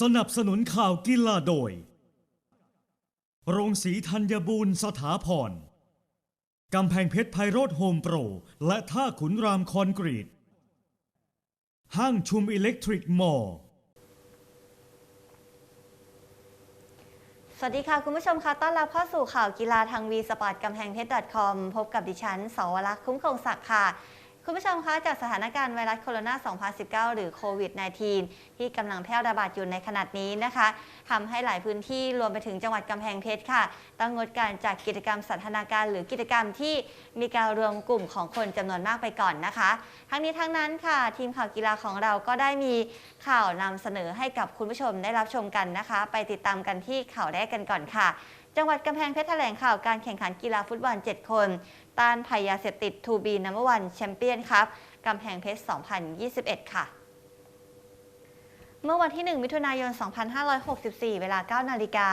สนับสนุนข่าวกีฬาโดย โรงสีธัญบูรณ์สถาพร กำแพงเพชรไพโรธโฮมโปร และท่าขุนรามคอนกรีต ห้างชุมอิเล็กทริกมอลสวัสดีค่ะ คุณผู้ชมคะต้อนรับเข้าสู่ข่าวกีฬาทางวีสปอร์ตกำแพงเพชร .com พบกับดิฉันสวรักษ์คุ้มคงศักดิ์ค่ะ คุณผู้ชมคะจากสถานการณ์ไวรัสโคโรนา 2019 หรือโควิด -19 ที่กำลังแพร่ระบาดอยู่ในขณะนี้นะคะทำให้หลายพื้นที่รวมไปถึงจังหวัดกำแพงเพชรค่ะ ต้องงดการจัดกิจกรรมสันทนาการหรือกิจกรรมที่มีการรวมกลุ่มของคนจำนวนมากไปก่อนนะคะ ทั้งนี้ทั้งนั้นค่ะ ทีมข่าวกีฬาของเราก็ได้มีข่าวนำเสนอให้กับคุณผู้ชมได้รับชมกันนะคะ ไปติดตามกันที่ข่าวแรกกันก่อนค่ะจังหวัดกำแพงเพชรแถลงข่าวการแข่งขันกีฬาฟุตบอล 7 คน ต้านภัยยาเสพติดทูบีนัมวันแชมเปี้ยนครับกำแพงเพชร 2021 ค่ะ เมื่อวันที่ 1 มิถุนายน 2564 เวลา 9 นาฬิกา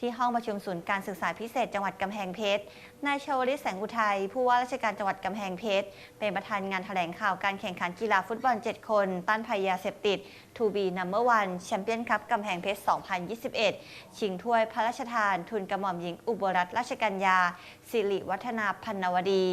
ที่ห้องประชุมศูนย์การศึกษาพิเศษจังหวัดกำแพงเพชร นายชวลิตแสงอุทัยผู้ว่าราชการจังหวัดกำแพงเพชร เป็นประธานงานแถลงข่าวการแข่งขันกีฬาฟุตบอล 7 คน ต้านภัยยาเสพติดทูบีนัมเบอร์วันแชมเปี้ยนคัพกำแพงเพชร 2021 ชิงถ้วยพระราชทาน ทุนกระหม่อมหญิงอุบลรัตนราชกัญญา สิริวัฒนาพันนวดี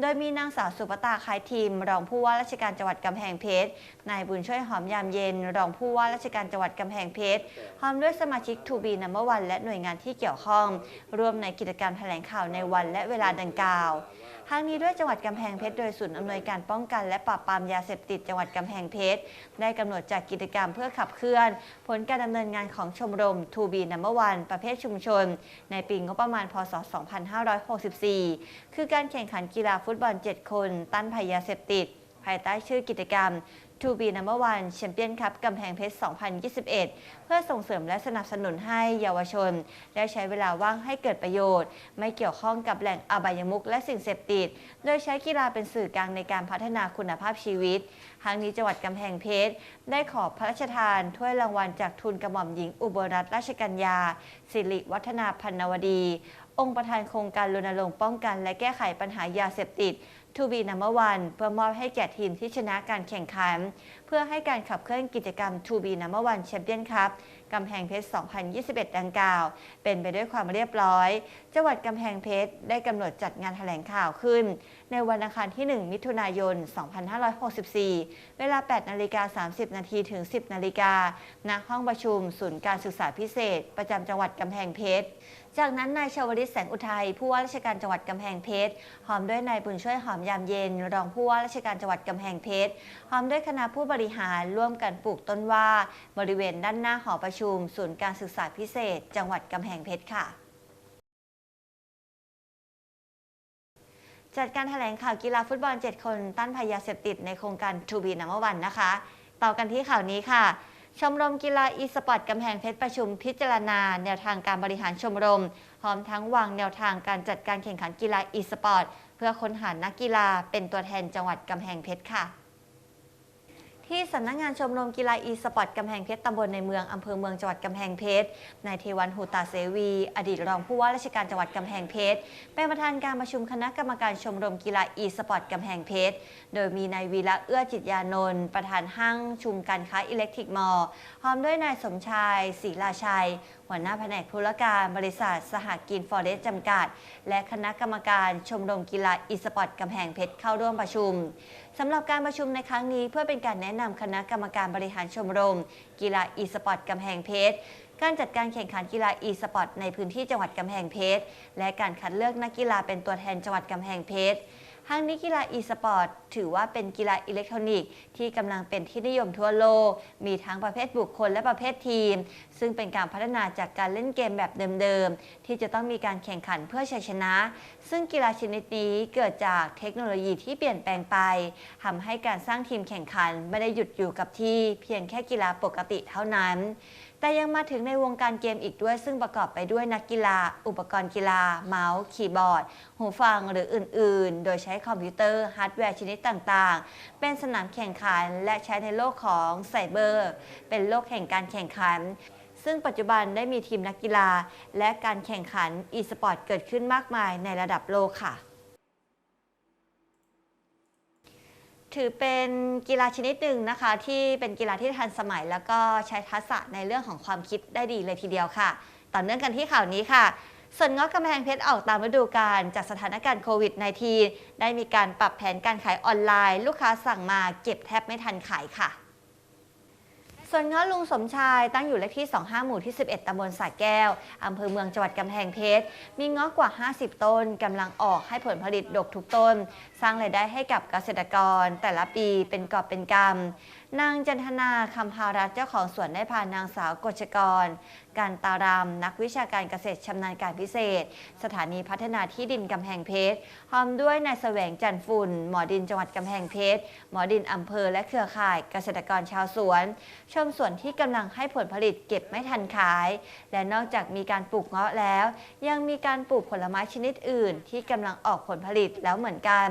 โดยมีนางสาวสุปตาคล้ายทีม รองผู้ว่าราชการจังหวัดกำแพงเพชร นายบุญช่วยหอมยามเย็น รองผู้ว่าราชการจังหวัดกำแพงเพชรพร้อมด้วยสมาชิกทูบีนัมเบอร์วันและหน่วยงานที่เกี่ยวข้อง ร่วมในกิจกรรมแถลงข่าวในวันและเวลาดังกล่าวทางนี้ด้วยจังหวัดกำแพงเพชรโดยศูนย์อำนวยการป้องกันและปราบปรามยาเสพติดจังหวัดกำแพงเพชรได้กำหนดจัดกิจกรรมเพื่อขับเคลื่อน ผลการดำเนินงานของชมรมทูบีนัมเบอร์วันประเภทชุมชน ในปีงบประมาณพศ 2564 คือการแข่งขันกีฬาฟุตบอล 7 คน ต้านภัยยาเสพติด ภายใต้ชื่อกิจกรรม To be number one แชมเปี้ยนคัพกำแพงเพชร 2021 เพื่อส่งเสริมและสนับสนุนให้เยาวชน ได้ใช้เวลาว่างให้เกิดประโยชน์ ไม่เกี่ยวข้องกับแหล่งอบายมุขและสิ่งเสพติด โดยใช้กีฬาเป็นสื่อกลางในการพัฒนาคุณภาพชีวิตทางนี้จังหวัดกำแพงเพชร ได้ขอพระราชทานถ้วยรางวัลจากทุนกระหม่อมหญิงอุบลรัตนราชกัญญา สิริวัฒนาพันนวดี องค์ประธานโครงการรณรงค์ป้องกัน และแก้ไขปัญหายาเสพติด ทูบีนัมเบอร์วันเพื่อมอบให้แก่ทีมที่ชนะการแข่งขัน เพื่อให้การขับเคลื่อนกิจกรรม To be number one champion ครับกำแพงเพชร 2021 ดังกล่าว เป็นไปด้วยความเรียบร้อย จังหวัดกำแพงเพชรได้กำหนดจัดงานแถลงข่าวขึ้น ในวันอังคารที่ 1 มิถุนายน 2564 เวลา 8 นาฬิกา 30 นาทีถึง 10 นาฬิกาณห้องประชุม ศูนย์การศึกษาพิเศษ ประจำจังหวัดกำแพงเพชร จากนั้นนายชวลิตแสงอุทัยผู้ว่าราชการจังหวัดกำแพงเพชรหอมด้วยนายบุญช่วยหอมยามเย็น รองผู้ว่าราชการจังหวัดกำแพงเพชรหอมด้วยคณะผู้บริหารร่วมกันปลูกต้นว่า บริเวณด้านหน้าหอประชุม ศูนย์การศึกษาพิเศษ จังหวัดกำแพงเพชรค่ะ จัดการแถลงข่าวกีฬาฟุตบอล 7 คนต้านภัยยาเสพติดในโครงการ To be number one นะคะ ต่อกันที่ข่าวนี้ค่ะ ชมรมกีฬาอีสปอร์ตกำแพงเพชรประชุมพิจารณา แนวทางการบริหารชมรม พร้อมทั้งวางแนวทางการจัดการแข่งขันกีฬาอีสปอร์ตเพื่อค้นหานักกีฬาเป็นตัวแทนจังหวัดกำแพงเพชรค่ะ ที่สำนักงานชมรมกีฬาอีสปอร์ตกำแพงเพชรตำบลในเมืองอำเภอเมืองจังหวัดกำแพงเพชรนายเทวันหูตาเสวี อดีตรองผู้ว่าราชการจังหวัดกำแพงเพชรเป็นประธานการประชุมคณะกรรมการชมรมกีฬาอีสปอร์ตกำแพงเพชรโดยมีนายวีระเอื้อจิตยานนท์ประธานห้างชุมการค้าอิเล็กทริกมอลล์พร้อมด้วยนายสมชายศรีราชัย หัวหน้าแผนกธุรการบริษัทสหกินฟอเรสจำกัด และคณะกรรมการชมรมกีฬาอีสปอร์ตกำแพงเพชรเข้าร่วมประชุมสำหรับการประชุมในครั้งนี้เพื่อเป็นการแนะนำคณะกรรมการบริหารชมรม กีฬาอีสปอร์ตกำแพงเพชรการจัดการแข่งขันกีฬาอีสปอร์ตในพื้นที่จังหวัดกำแพงเพชรและการคัดเลือกนักกีฬาเป็นตัวแทนจังหวัดกำแพงเพชร ทั้งนี้กีฬาอีสปอร์ตถือว่าเป็นกีฬาอิเล็กทรอนิกส์ที่กำลังเป็นที่นิยมทั่วโลก มีทั้งประเภทบุคคลและประเภททีม ซึ่งเป็นการพัฒนาจากการเล่นเกมแบบเดิมๆ ที่จะต้องมีการแข่งขันเพื่อชัยชนะ ซึ่งกีฬาชนิดนี้เกิดจากเทคโนโลยีที่เปลี่ยนแปลงไปทำให้การสร้างทีมแข่งขันไม่ได้หยุดอยู่กับที่ เพียงแค่กีฬาปกติเท่านั้น แต่ยังมาถึงในวงการเกมอีกด้วย ซึ่งประกอบไปด้วยนักกีฬา อุปกรณ์กีฬา เมาส์คีย์บอร์ด หูฟังหรืออื่น ๆ โดยใช้คอมพิวเตอร์ฮาร์ดแวร์ชนิดต่างๆ เป็นสนามแข่งขันและใช้ในโลกของไซเบอร์ เป็นโลกแห่งการแข่งขันซึ่งปัจจุบันได้มีทีมนักกีฬา และการแข่งขันอีสปอร์ตเกิดขึ้นมากมายในระดับโลกค่ะ ถือเป็นกีฬาชนิดหนึ่งนะคะ ที่เป็นกีฬาที่ทันสมัย แล้วก็ใช้ทักษะในเรื่องของความคิดได้ดีเลยทีเดียวค่ะ ต่อเนื่องกันที่ข่าวนี้ค่ะส่วนเงาะกำแพงเพชรออกตามฤดูกาลจากสถานการณ์โควิด -19 ได้มีการปรับแผนการขายออนไลน์ ลูกค้าสั่งมาเก็บแทบไม่ทันขายค่ะ ส่วนเงาะลุงสมชายตั้งอยู่เลขที่ 25 หมู่ที่ 11 ตำบลสระแก้ว อำเภอเมืองจังหวัดกำแพงเพชร มีเงาะกว่า 50 ต้นกำลังออกให้ผลผลิตดกทุกต้น สร้างรายได้ให้กับเกษตรกร แต่ละปีเป็นกอบเป็นกำ นางจันทนาคำพารัตเจ้าของสวนได้พานางสาวกฤษกร การตารำนักวิชาการเกษตรชำนาญการพิเศษ สถานีพัฒนาที่ดินกำแพงเพชรพร้อมด้วยนายแสวงจันฝุ่น หมอดินจังหวัดกำแพงเพชรหมอดินอำเภอและเครือข่ายเกษตรกรชาวสวน ชมสวนที่กำลังให้ผลผลิตเก็บไม่ทันขาย และนอกจากมีการปลูกเงาะแล้ว ยังมีการปลูกผลไม้ชนิดอื่น ที่กำลังออกผลผลิตแล้วเหมือนกัน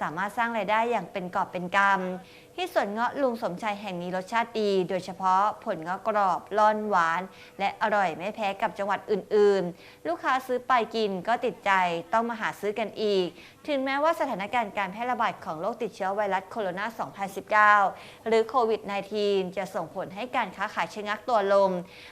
สามารถสร้างรายได้อย่างเป็นกอบเป็นกำ ที่สวนเงาะลุงสมชัยแห่งนี้รสชาติดี โดยเฉพาะผลเงาะกรอบร่อนหวาน และอร่อยไม่แพ้กับจังหวัดอื่นๆ ลูกค้าซื้อไปกินก็ติดใจต้องมาหาซื้อกันอีกถึงแม้ว่าสถานการณ์การแพร่ระบาดของโรคติดเชื้อไวรัสโคโรนา 2019 หรือโควิด -19 จะส่งผลให้การค้าขายชะงักตัวลง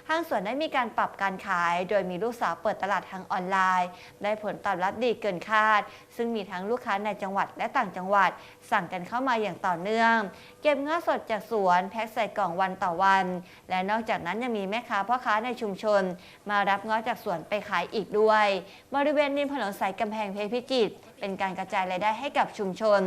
ห้างสวนได้มีการปรับการขาย โดยมีลูกสาวเปิดตลาดทางออนไลน์ ได้ผลตอบรับดีเกินคาด ซึ่งมีทั้งลูกค้าในจังหวัดและต่างจังหวัด สั่งกันเข้ามาอย่างต่อเนื่อง เก็บเงาะสดจากสวนแพ็คใส่กล่องวันต่อวัน และนอกจากนั้นยังมีแม่ค้าพ่อค้าในชุมชน มารับเงาะจากสวนไปขายอีกด้วย บริเวณริมถนนสายกำแพงเพชรพิจิตร เป็นการกระจายรายได้ให้กับชุมชน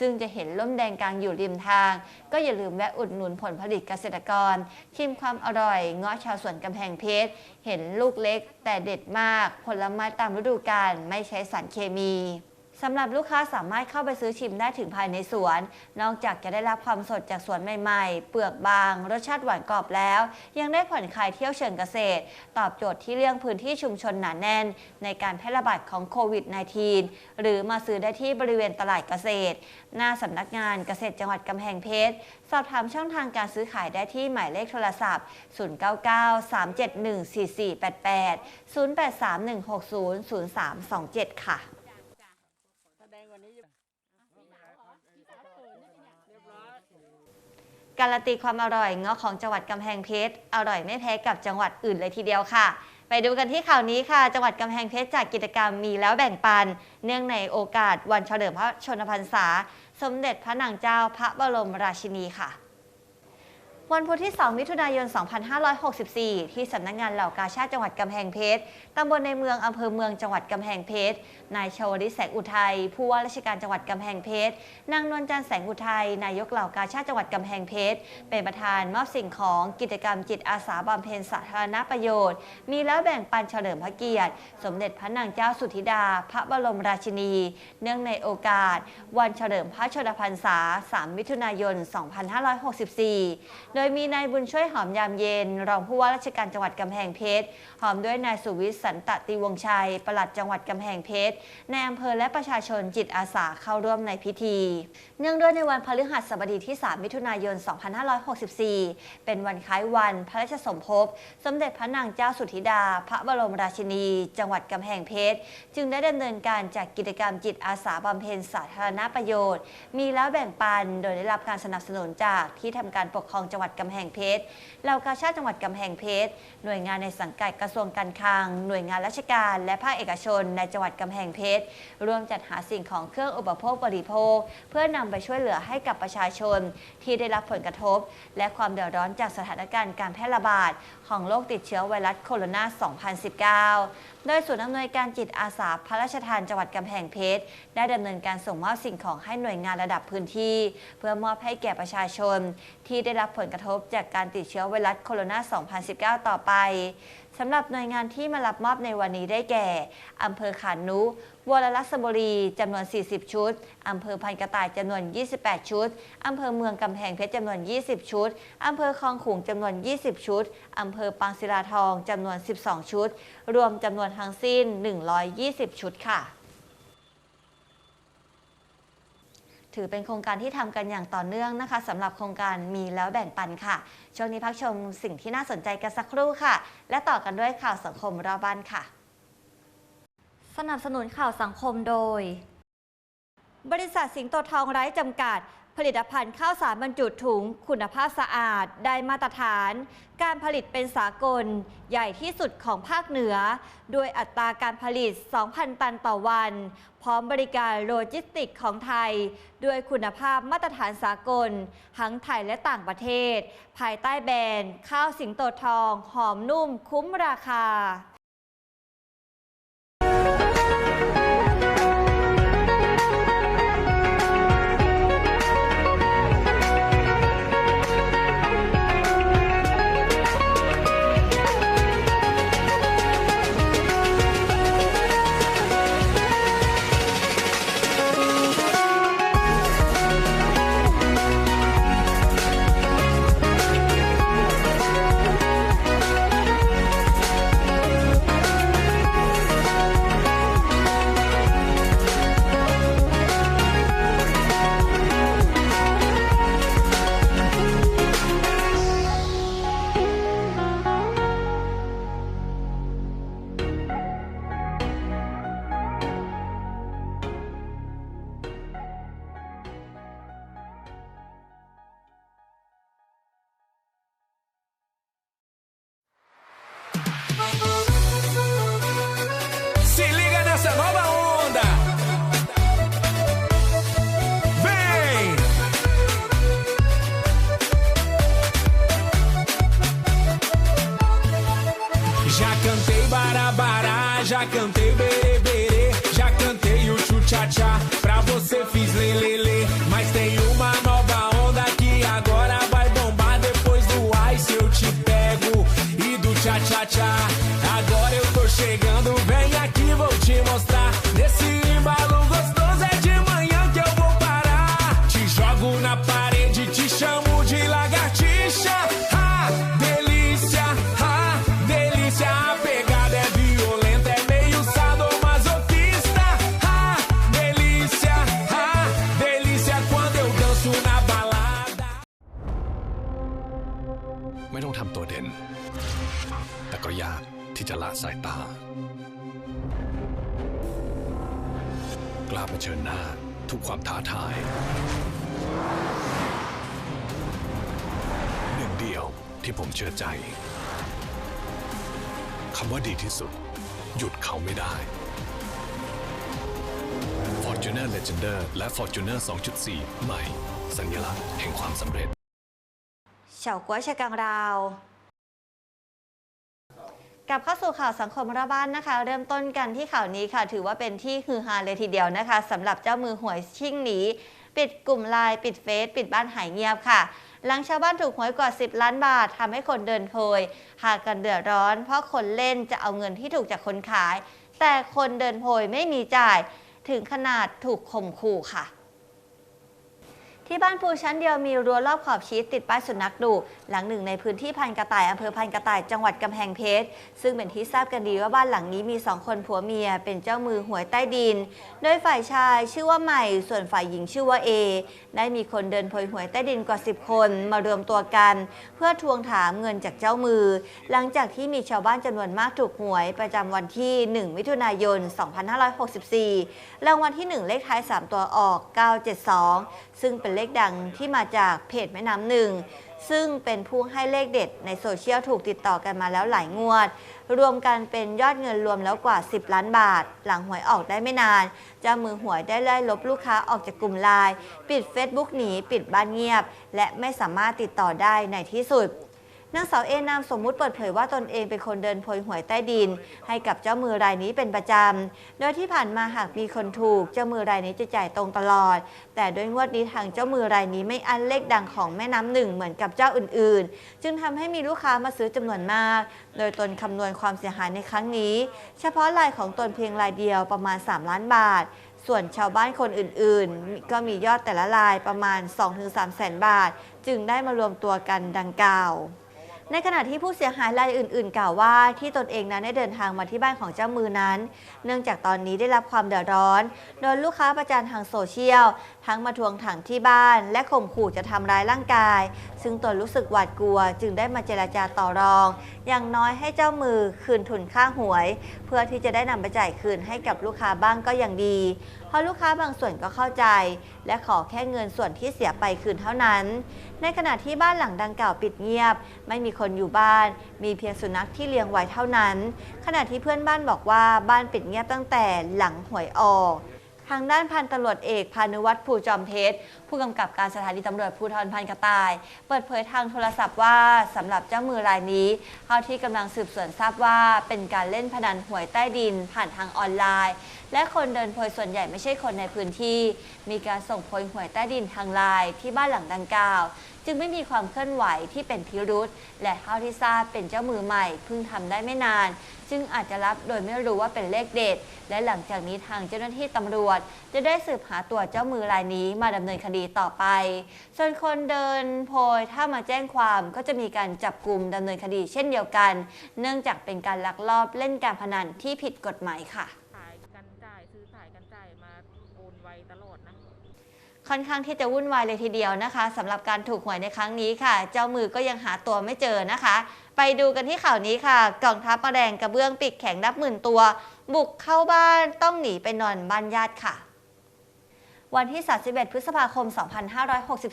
ซึ่งจะเห็นล่มแดงกลางอยู่ริมทาง ก็อย่าลืมแวะอุดหนุนผลผลิตเกษตรกร ชิมความอร่อยเงาะชาวสวนกำแพงเพชร เห็นลูกเล็กแต่เด็ดมาก ผลไม้ตามฤดูกาลไม่ใช้สารเคมี สำหรับลูกค้าสามารถเข้าไปซื้อชิมได้ถึงภายในสวน นอกจากจะได้รับความสดจากสวนใหม่ๆ เปลือกบาง รสชาติหวานกรอบแล้ว ยังได้ผ่อนคลายเที่ยวเชิงเกษตร ตอบโจทย์ที่เรื่องพื้นที่ชุมชนหนาแน่น ในการแพร่ระบาดของโควิด -19 หรือมาซื้อได้ที่บริเวณตลาดเกษตร หน้าสำนักงานเกษตรจังหวัดกำแพงเพชร สอบถามช่องทางการซื้อขายได้ที่หมายเลขโทรศัพท์ 099-371-4488 0831600327 ค่ะ แสดงวันนี้ การันตีความอร่อยเงาะของจังหวัดกำแพงเพชรอร่อยไม่แพ้กับจังหวัดอื่นเลยทีเดียวค่ะ ไปดูกันที่ข่าวนี้ค่ะ จังหวัดกำแพงเพชรจัดกิจกรรมมีแล้วแบ่งปัน เนื่องในโอกาสวันเฉลิมพระชนมพรรษา สมเด็จพระนางเจ้าพระบรมราชินีค่ะ วันพุธที่ 2 มิถุนายน 2564 ที่สำนักงานเหล่ากาชาติจังหวัดกำแพงเพชร ตำบลในเมืองอำเภอเมืองจังหวัดกำแพงเพชร นายชวลิตแสงอุทัย ผู้ว่าราชการจังหวัดกำแพงเพชร นางนวลจันทร์แสงอุทัย นายกเหล่ากาชาติจังหวัดกำแพงเพชร เป็นประธานมอบสิ่งของกิจกรรมจิตอาสาบำเพ็ญสาธารณประโยชน์ มีแล้วแบ่งปันเฉลิมพระเกียรติ สมเด็จพระนางเจ้าสุธิดา พระบรมราชินี เนื่องในโอกาส วันเฉลิมพระชนมพรรษา 3 มิถุนายน 2564ดยมีนายบุญช่วยหอมยามเย็น รองผู้ว่าราชการจังหวัดกำแพงเพชรหอมด้วยนายสุวิทย์สันตติวงชัย ปลัดจังหวัดกำแพงเพชรในอำเภอและประชาชนจิตอาสาเข้าร่วมในพิธี เนื่องด้วยในวันพฤหัสบดีที่ 3 มิถุนายน 2564 เป็นวันคล้ายวันพระราชสมภพ สมเด็จพระนางเจ้าสุธิดา พระบรมราชินี จังหวัดกำแพงเพชรจึงได้ดำเนินการจัดกกิจกรรมจิตอาสาบำเพ็ญสาธารณประโยชน์ มีแล้วแบ่งปันโดยได้รับการสนับสนุนจากที่ทำการปกครองจังหวัดกำแพงเพชรเหล่ากาชาติจังหวัดกำแพงเพชรหน่วยงานในสังกัดกระทรวงการคลัง หน่วยงานราชการ และภาคเอกชน ในจังหวัดกำแพงเพชรร่วมจัดหาสิ่งของเครื่องอุปโภคบริโภค เพื่อนำไปช่วยเหลือให้กับประชาชน ที่ได้รับผลกระทบ และความเดือดร้อนจากสถานการณ์การแพร่ระบาด ของโรคติดเชื้อไวรัสโคโรนา 2019 โดยศูนย์อำนวยการจิตอาสาพระราชทานจังหวัดกำแพงเพชร ได้ดำเนินการส่งมอบสิ่งของให้หน่วยงานระดับพื้นที่ เพื่อมอบให้แก่ประชาชน ที่ได้รับผลกระทบจากการติดเชื้อไวรัสโคโรนา 2019 ต่อไป สำหรับหน่วยงานที่มารับมอบในวันนี้ได้แก่อำเภอขานุวรลักษบุรีจำนวน 40 ชุด อำเภอพันกระต่ายจำนวน 28 ชุด อำเภอเมืองกำแพงเพชรจำนวน 20 ชุด อำเภอคลองขุงจำนวน 20 ชุด อำเภอปางศิลาทองจำนวน 12 ชุด รวมจำนวนทั้งสิ้น 120 ชุดค่ะ ถือเป็นโครงการที่ทำกันอย่างต่อเนื่องนะคะสำหรับโครงการมีแล้วแบ่งปันค่ะ ช่วงนี้พักชมสิ่งที่น่าสนใจกันสักครู่ค่ะ และต่อกันด้วยข่าวสังคมรอบบ้านค่ะ สนับสนุนข่าวสังคมโดย บริษัทสิงโตทองไร้จำกัด ผลิตภัณฑ์ข้าวสารบรรจุถุง คุณภาพสะอาด ได้มาตรฐาน การผลิตเป็นสากล ใหญ่ที่สุดของภาคเหนือ ด้วยอัตราการผลิต 2,000 ตันต่อวัน พร้อมบริการโลจิสติกของไทย ด้วยคุณภาพมาตรฐานสากล ทั้งไทยและต่างประเทศ ภายใต้แบรนด์ ข้าวสิงโตทอง หอมนุ่มคุ้มราคา Já cantei barabará, já cantei bereberê, já cantei o chu-cha-cha, pra você fiz lelele. Mas tem uma ทำตัวเด่น แต่ก็ยากที่จะละสายตา กล้าเผชิญหน้าทุกความท้าทาย หนึ่งเดียวที่ผมเชื่อใจคำว่าดีที่สุด หยุดเขาไม่ได้ Fortuner Legender และ Fortuner 2.4 ใหม่ สัญลักษณ์แห่งความสำเร็จ เฉาก๊วยชะกังราวกลับเข้าสู่ข่าวสังคมระบ้านนะคะ เริ่มต้นกันที่ข่าวนี้ค่ะ ถือว่าเป็นที่ฮือฮาเลยทีเดียวนะคะสำหรับเจ้ามือหวยชิ่งหนีปิดกลุ่มไลน์ปิดเฟซปิดบ้านหายเงียบค่ะ หลังชาวบ้านถูกหวยกว่า 10 ล้านบาททำให้คนเดินโพยหากันเดือดร้อน เพราะคนเล่นจะเอาเงินที่ถูกจากคนขาย แต่คนเดินโพยไม่มีจ่าย ถึงขนาดถูกข่มขู่ค่ะ ที่บ้านปูชั้นเดียวมีรั้วรอบขอบชิดติดป้ายสุนัขดุหลังหนึ่งในพื้นที่พันกระต่ายอำเภอพันกระต่ายจังหวัดกำแพงเพชร ซึ่งเป็นที่ทราบกันดีว่าบ้านหลังนี้มีสองคนผัวเมียเป็นเจ้ามือหวยใต้ดิน โดยฝ่ายชายชื่อว่าใหม่ ส่วนฝ่ายหญิงชื่อว่าเอได้มีคนเดินโพยหวยใต้ดินกว่า 10 คนมารวมตัวกัน เพื่อทวงถามเงินจากเจ้ามือ หลังจากที่มีชาวบ้านจำนวนมากถูกหวยประจำวันที่ 1 มิถุนายน 2564รางวัลที่ 1 เลขท้าย 3 ตัวออก 972 ซึ่งเป็นเลขดังที่มาจากเพจแม่น้ำหนึ่ง ซึ่งเป็นผู้ให้เลขเด็ดในโซเชียลถูกติดต่อกันมาแล้วหลายงวด รวมกันเป็นยอดเงินรวมแล้วกว่า 10 ล้านบาท หลังหวยออกได้ไม่นาน เจ้ามือหวยได้ไล่ลบลูกค้าออกจากกลุ่มไลน์ปิด Facebook หนีปิดบ้านเงียบ และไม่สามารถติดต่อได้ในที่สุด นางสาวเอนามสมมุติเปิดเผยว่าตนเองเป็นคนเดินโพยหวยใต้ดิน ให้กับเจ้ามือรายนี้เป็นประจำ โดยที่ผ่านมาหากมีคนถูก เจ้ามือรายนี้จะจ่ายตรงตลอด แต่โดยงวดนี้ทางเจ้ามือรายนี้ไม่อันเลขดังของแม่น้ำหนึ่งเหมือนกับเจ้าอื่นๆ จึงทำให้มีลูกค้ามาซื้อจำนวนมาก โดยตนคำนวณความเสียหายในครั้งนี้ เฉพาะรายของตนเพียงรายเดียวประมาณ 3 ล้านบาทส่วนชาวบ้านคนอื่นๆ ก็มียอดแต่ละรายประมาณ 2-3 แสนบาท จึงได้มารวมตัวกันดังกล่าว ในขณะที่ผู้เสียหายรายอื่น ๆ กล่าวว่าที่ตนเองนั้นได้เดินทางมาที่บ้านของเจ้ามือนั้น เนื่องจากตอนนี้ได้รับความเดือดร้อนโดนลูกค้าประจานทางโซเชียล ทั้งมาทวงถังที่บ้าน และข่มขู่จะทำร้ายร่างกาย ซึ่งตนรู้สึกหวาดกลัว จึงได้มาเจราจาต่อรอง อย่างน้อยให้เจ้ามือคืนทุนค่าหวย เพื่อที่จะได้นำไปจ่ายคืนให้กับลูกค้าบ้างก็ยังดี เพราะลูกค้าบางส่วนก็เข้าใจ และขอแค่เงินส่วนที่เสียไปคืนเท่านั้น ในขณะที่บ้านหลังดังกล่าวปิดเงียบ ไม่มีคนอยู่บ้าน มีเพียงสุนัขที่เลี้ยงไว้เท่านั้น ขณะที่เพื่อนบ้านบอกว่าบ้านปิดเงียบตั้งแต่หลังหวยออก ทางด้านพันตำรวจเอกพานุวัฒน์ภูจอมเพชรผู้กำกับการสถานีตำรวจภูธรพันกระต่าย เปิดเผยทางโทรศัพท์ว่าสำหรับเจ้ามือรายนี้เท่าที่กำลังสืบสวนทราบว่าเป็นการเล่นพนันหวยใต้ดิน ผ่านทางออนไลน์ และคนเดินโพยส่วนใหญ่ไม่ใช่คนในพื้นที่ มีการส่งโพยหวยใต้ดินทางไลน์ที่บ้านหลังดังกล่าว จึงไม่มีความเคลื่อนไหวที่เป็นพิรุษและเท่าที่ทราบเป็นเจ้ามือใหม่เพิ่งทำได้ไม่นาน จึงอาจจะรับโดยไม่รู้ว่าเป็นเลขเด็ด และหลังจากนี้ทางเจ้าหน้าที่ตำรวจ จะได้สืบหาตัวเจ้ามือรายนี้มาดำเนินคดีต่อไป ส่วนคนเดินโพยถ้ามาแจ้งความก็จะมีการจับกลุ่มดำเนินคดีเช่นเดียวกัน เนื่องจากเป็นการลักลอบเล่นการพนันที่ผิดกฎหมายค่ะ ขายกันจ่ายซื้อขายกันจ่ายมาโอนไวตลอดนะ ค่อนข้างที่จะวุ่นวายเลยทีเดียวนะคะสำหรับการถูกหวยในครั้งนี้ค่ะ เจ้ามือก็ยังหาตัวไม่เจอนะคะ ไปดูกันที่ข่าวนี้ค่ะกองทัพประแดงกระเบื้องปิดแข็งนับหมื่นตัว บุกเข้าบ้านต้องหนีไปนอนบ้านญาติค่ะ วันที่ 31 พฤษภาคม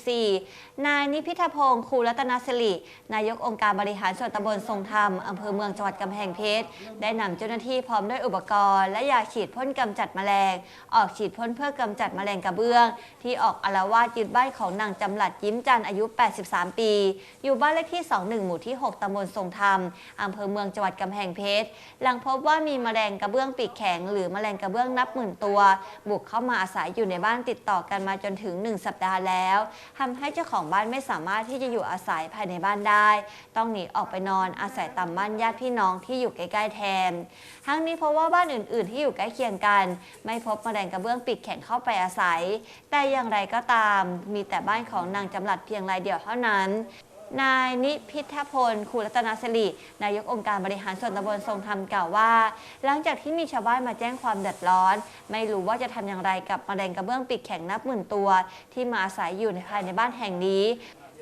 2564 นายนิพิธพงศ์คูรัตนสิริ นายกองค์การบริหารส่วนตำบลทรงธรรม อำเภอเมืองจังหวัดกำแพงเพชร ได้นำเจ้าหน้าที่พร้อมด้วยอุปกรณ์ และยาฉีดพ่นกำจัดแมลง ออกฉีดพ่นเพื่อกำจัดแมลงกระเบื้อง ที่ออกอาละวาดยึดบ้านของนางจำหลัดยิ้มจันอายุ 83 ปี อยู่บ้านเลขที่ 21 หมู่ที่ 6ตำบลทรงธรรม อำเภอเมืองจังหวัดกำแพงเพชร หลังพบว่ามีแมลงกระเบื้องปีกแข็ง หรือแมลงกระเบื้องนับหมื่นตัว บุกเข้ามาอาศัยอยู่ในบ้านติดต่อกันมาจนถึง 1 สัปดาห์แล้วทำให้เจ้าของบ้านไม่สามารถที่จะอยู่อาศัยภายในบ้านได้ ต้องหนีออกไปนอนอาศัยตามบ้านญาติพี่น้องที่อยู่ใกล้ๆแทน ทั้งนี้เพราะว่าบ้านอื่น ๆ ที่อยู่ใกล้เคียงกัน ไม่พบแมลงกระเบื้องปีกแข็งเข้าไปอาศัย แต่อย่างไรก็ตาม มีแต่บ้านของนางจำหลัดเพียงรายเดียวเท่านั้น นายนิพิทพลคูรัตนาสิรินายกองค์การบริหารส่วนตำบลทรงธรรมกล่าวว่า หลังจากที่มีชาวบ้านมาแจ้งความเดือดร้อน ไม่รู้ว่าจะทำอย่างไรกับแมลงกระเบื้องปีกแข็งนับหมื่นตัว ที่มาอาศัยอยู่ในภายในบ้านแห่งนี้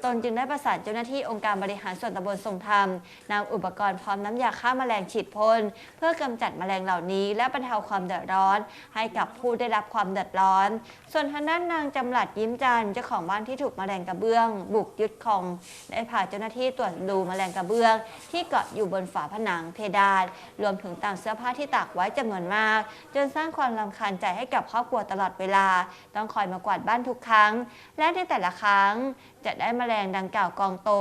ตนจึงได้ประสานเจ้าหน้าที่องค์การบริหารส่วนตำบลทรงธรรมนำอุปกรณ์พร้อมน้ำยาฆ่าแมลงฉีดพ่นเพื่อกำจัดแมลงเหล่านี้ และบรรเทาความเดือดร้อน ให้กับผู้ได้รับความเดือดร้อน ส่วนทางด้านนางจำหลัดยิ้มจันเจ้าของบ้านที่ถูกแมลงกระเบื้อง บุกยึดคองได้พาเจ้าหน้าที่ตรวจดูแมลงกระเบื้อง ที่เกาะอยู่บนฝาผนังเพดานรวมถึงตามเสื้อผ้าที่ตากไว้จำนวนมาก จนสร้างความรำคาญใจให้กับครอบครัวตลอดเวลา ต้องคอยมากวาดบ้านทุกครั้ง และในแต่ละครั้ง จะได้แมลงดังกล่าวกองโต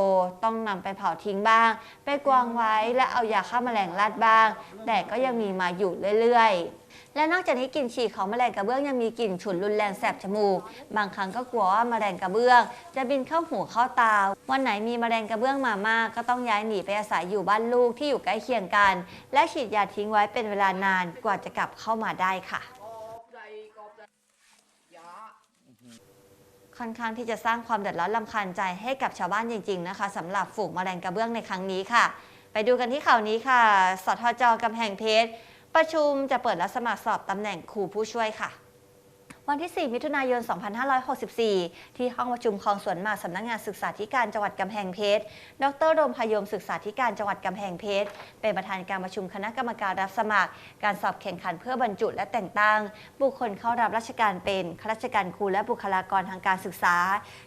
ต้องนำไปเผาทิ้งบ้าง ไปกวางไว้และเอายาฆ่าแมลงราดบ้าง แต่ก็ยังมีมาอยู่เรื่อยๆและนอกจากนี้กลิ่นฉี่ของแมลงกระเบื้องยังมีกลิ่นฉุนรุนแรงแสบจมูก บางครั้งก็กลัวว่าแมลงกระเบื้อง จะบินเข้าหูเข้าตา วันไหนมีแมลงกระเบื้องมามากก็ต้องย้ายหนีไปอาศัยอยู่บ้านลูกที่อยู่ใกล้เคียงกัน และฉีดยาทิ้งไว้เป็นเวลานานกว่าจะกลับเข้ามาได้ค่ะ ค่อนข้างที่จะสร้างความเดือดร้อนลำคาญใจให้กับชาวบ้านจริงๆนะคะสำหรับฝูงแมลงกระเบื้องในครั้งนี้ค่ะ ไปดูกันที่ข่าวนี้ค่ะ สทจกำแพงเพชรประชุมจะเปิดรับสมัครสอบตำแหน่งครูผู้ช่วยค่ะ วันที่ 4 มิถุนายน 2564 ที่ห้องประชุมคลองสวนหมากสำนักงานศึกษาธิการจังหวัดกำแพงเพชร ดรโดมพยมศึกษาธิการจังหวัดกำแพงเพชร เป็นประธานการประชุมคณะกรรมการรับสมัคร การสอบแข่งขันเพื่อบรรจุและแต่งตั้ง บุคคลเข้ารับราชการเป็นข้าราชการครูและบุคลากรทางการศึกษา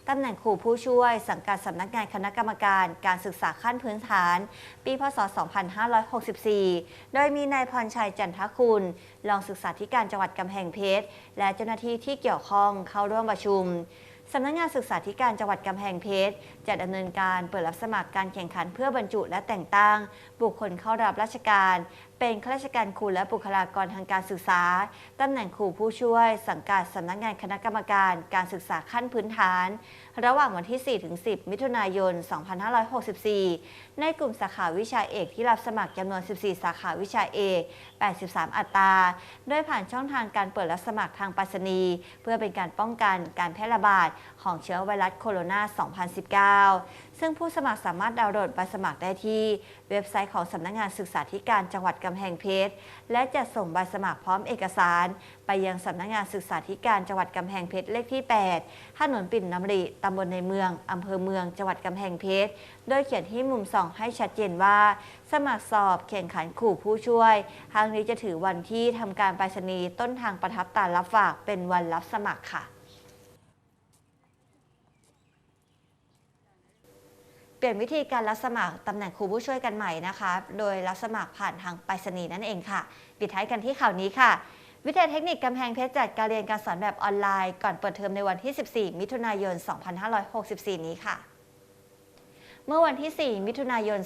ตำแหน่งครูผู้ช่วย สังกัดสำนักงานคณะกรรมการการศึกษาขั้นพื้นฐาน ปี พศ 2564 โดยมีนายพรชัยจันทคุณรองศึกษาธิการจังหวัดกำแพงเพชร และเจ้าหน้าที่ที่เกี่ยวข้องเข้าร่วมประชุมสำนักงานศึกษาธิการจังหวัดกำแพงเพชรจะดำเนินการเปิดรับสมัครการแข่งขันเพื่อบรรจุและแต่งตั้ง บุคคลเข้ารับราชการ เป็นข้าราชการครูและบุคลากรทางการศึกษา ตำแหน่งครูผู้ช่วย สังกัดสำนักงานคณะกรรมการการศึกษาขั้นพื้นฐาน ระหว่างวันที่ 4-10 มิถุนายน 2564 ในกลุ่มสาขาวิชาเอกที่รับสมัครจำนวน 14 สาขาวิชาเอก 83 อัตรา โดยผ่านช่องทางการเปิดรับสมัครทางไปรษณีย์เพื่อเป็นการป้องกันการแพร่ระบาดของเชื้อไวรัสโคโรนา 2019 ซึ่งผู้สมัครสามารถดาวน์โหลดใบสมัครได้ที่ เว็บไซต์ของสำนักงานศึกษาธิการจังหวัดกำแพงเพชร และจะส่งใบสมัครพร้อมเอกสาร ไปยังสำนักงานศึกษาธิการจังหวัดกำแพงเพชรเลขที่ 8 ถนนปิ่นน้ำริตำบลในเมืองอำเภอเมืองจังหวัดกำแพงเพชร โดยเขียนที่มุมสองให้ชัดเจนว่า สมัครสอบแข่งขันขู่ผู้ช่วยทางนี้จะถือวันที่ทำการไปรษณีย์ต้นทางประทับตารับฝากเป็นวันรับสมัครค่ะ เป ลี่ยนวิธีการรับสมัครตำแหน่งครูผู้ช่วยกันใหม่นะคะ โดยรับสมัครผ่านทางไปรษณีย์นั่นเองค่ะ ปิดท้ายกันที่ข่าวนี้ค่ะ วิทยาเทคนิคกำแพงเพชรจัดการเรียนการสอนแบบออนไลน์ ก่อนเปิดเทอมในวันที่ 14 มิถุนายน 2564 นี้ค่ะ เมื่อวันที่ 4 มิถุนายน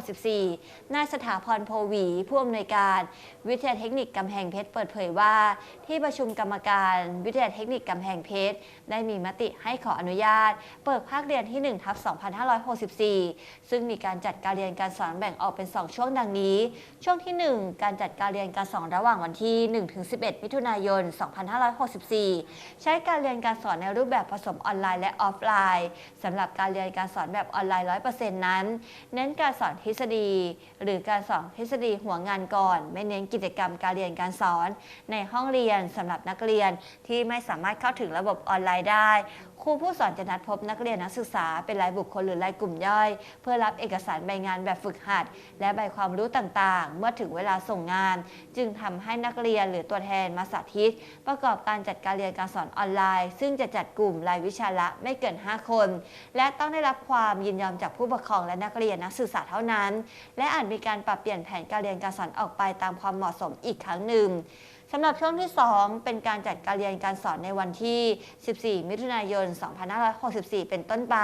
2564 นายสถาพรโพวี ผู้อำนวยการ วิทยาเทคนิคกำแพงเพชรเปิดเผยว่า ที่ประชุมกรรมการวิทยาเทคนิคกำแพงเพชรได้มีมติให้ขออนุญาต เปิดภาคเรียนที่ 1 ทับ 2564 ซึ่งมีการจัดการเรียนการสอนแบ่งออกเป็น 2 ช่วงดังนี้ ช่วงที่ 1 การจัดการเรียนการสอนระหว่างวันที่1ถึง11 มิถุนายน 2564 ใช้การเรียนการสอนในรูปแบบผสมออนไลน์และออฟไลน์สำหรับการเรียนการสอนแบบออนไลน์100%นั้น เน้นการสอนทฤษฎี หรือการสอนทฤษฎีหัวงานก่อน ไม่เน้นกิจกรรมการเรียนการสอน ในห้องเรียนสำหรับนักเรียนที่ไม่สามารถเข้าถึงระบบออนไลน์ได้ ครูผู้สอนจะนัดพบนักเรียนนักศึกษาเป็นรายบุคคลหรือรายกลุ่มย่อย เพื่อรับเอกสารใบงานแบบฝึกหัด และใบความรู้ต่างๆ เมื่อถึงเวลาส่งงาน จึงทำให้นักเรียนหรือตัวแทนมาสาธิต ประกอบการจัดการเรียนการสอนออนไลน์ ซึ่งจะจัดกลุ่มรายวิชาละไม่เกิน 5 คน และต้องได้รับความยินยอมจากผู้ปกครองและนักเรียนนักศึกษาเท่านั้น และอาจมีการปรับเปลี่ยนแผนการเรียนการสอนออกไปตามความเหมาะสมอีกครั้งหนึ่งสำหรับช่วงที่ 2 เป็นการจัดการเรียนการสอนในวันที่ 14 มิถุนายน 2564 เป็นต้นไป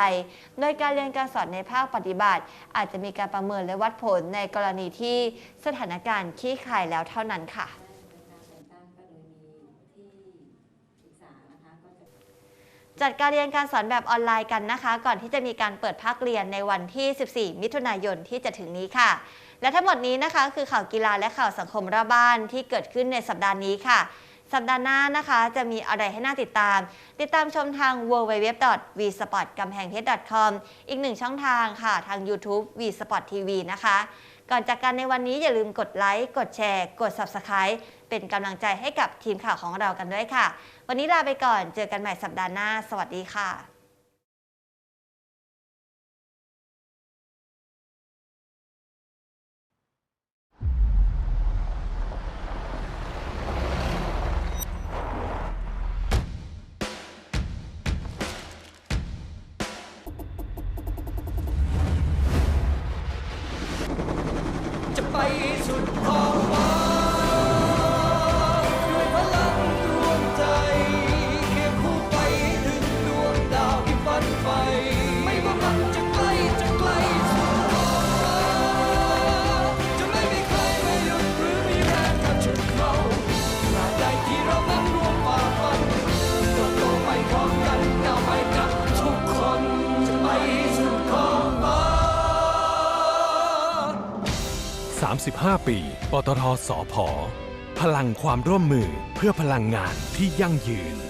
โดยการเรียนการสอนในภาคปฏิบัติ อาจจะมีการประเมินและวัดผลในกรณีที่สถานการณ์คลี่คลายแล้วเท่านั้นค่ะ จัดการเรียนการสอนแบบออนไลน์กันนะคะ ก่อนที่จะมีการเปิดภาคเรียนในวันที่ 14 มิถุนายนที่จะถึงนี้ค่ะ และทั้งหมดนี้นะคะคือข่าวกีฬาและข่าวสังคมรอบบ้านที่เกิดขึ้นในสัปดาห์นี้ค่ะ สัปดาห์หน้านะคะ จะมีอะไรให้น่าติดตาม ติดตามชมทาง w w w v s p o r t กำแพงเพชร .com อีกหนึ่งช่องทางค่ะ ทาง YouTube v Sport TV นะคะก่อนจากกันในวันนี้อย่าลืมกดไลค์ กดแชร์ กด Subscribe เป็นกำลังใจให้กับทีมข่าวของเรากันด้วยค่ะ วันนี้ลาไปก่อน เจอกันใหม่สัปดาห์หน้า สวัสดีค่ะจะ 5 ปี ปตทสอพอพลังความร่วมมือเพื่อพลังงานที่ยั่งยืน